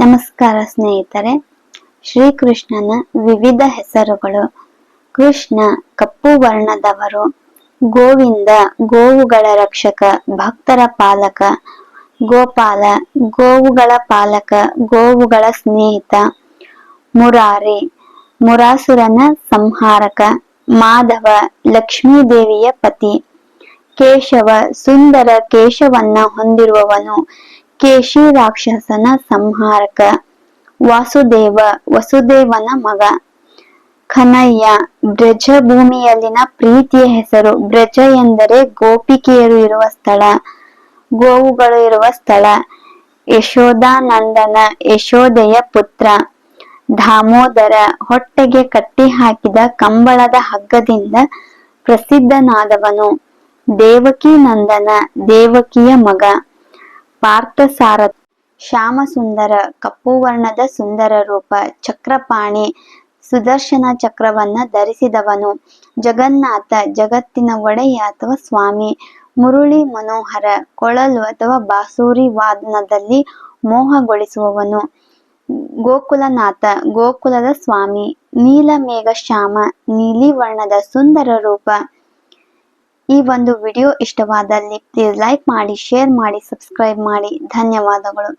ನಮಸ್ಕಾರ ಸ್ನೇಹಿತರೆ, ಶ್ರೀಕೃಷ್ಣನ ವಿವಿಧ ಹೆಸರುಗಳು. ಕೃಷ್ಣ ಕಪ್ಪು ವರ್ಣದವರು ಗೋವಿಂದ ಗೋವುಗಳ ರಕ್ಷಕ, ಭಕ್ತರ ಪಾಲಕ, ಗೋಪಾಲ ಗೋವುಗಳ ಪಾಲಕ, ಗೋವುಗಳ ಸ್ನೇಹಿತ, ಮುರಾರಿ ಮುರಾಸುರನ ಸಂಹಾರಕ, ಮಾಧವ ಲಕ್ಷ್ಮೀದೇವಿಯ ಪತಿ, ಕೇಶವ ಸುಂದರ ಕೇಶವನ್ನ ಹೊಂದಿರುವವನು ಕೇಶಿ ರಾಕ್ಷಸನ ಸಂಹಾರಕ. ವಾಸುದೇವ, ವಸುದೇವನ ಮಗ. ಖನಯ್ಯ ಬ್ರಜ ಭೂಮಿಯಲ್ಲಿನ ಪ್ರೀತಿಯ ಹೆಸರು. ಬ್ರಜ ಎಂದರೆ ಗೋಪಿಕೆಯರು ಇರುವ ಸ್ಥಳ. ಗೋವುಗಳು ಇರುವ ಸ್ಥಳ. ಯಶೋದಾನಂದನ ಯಶೋದೆಯ ಪುತ್ರ. ದಾಮೋದರ ಹೊಟ್ಟೆಗೆ ಕಟ್ಟಿ ಹಾಕಿದ ಕಂಬಳದ ಹಗ್ಗದಿಂದ ಪ್ರಸಿದ್ಧನಾದವನು. ದೇವಕಿ ನಂದನ ದೇವಕಿಯ ಮಗ. ಪಾರ್ಥಸಾರಥ, ಶ್ಯಾಮಸುಂದರ ಕಪ್ಪು ವರ್ಣದ ಸುಂದರ ರೂಪ, ಚಕ್ರಪಾಣಿ, ಸುದರ್ಶನ ಚಕ್ರವನ್ನ ಧರಿಸಿದವನು. ಜಗನ್ನಾಥ, ಜಗತ್ತಿನ ಒಡೆಯ ಅಥವಾ ಸ್ವಾಮಿ. ಮುರುಳಿ ಮನೋಹರ, ಕೊಳಲು ಅಥವಾ ಬಾಸೂರಿ ವಾದನದಲ್ಲಿ ಮೋಹಗೊಳಿಸುವವನು. ಗೋಕುಲನಾಥ, ಗೋಕುಲದ ಸ್ವಾಮಿ. ನೀಲಮೇಘ ಶ್ಯಾಮ, ನೀಲಿ ವರ್ಣದ ಸುಂದರ ರೂಪ. ಈ ಒಂದು ವಿಡಿಯೋ ಇಷ್ಟವಾದಲ್ಲಿ ಪ್ಲೀಸ್ ಲೈಕ್ ಮಾಡಿ ಶೇರ್ ಮಾಡಿ ಸಬ್ಸ್ಕ್ರೈಬ್ ಮಾಡಿ. ಧನ್ಯವಾದಗಳು.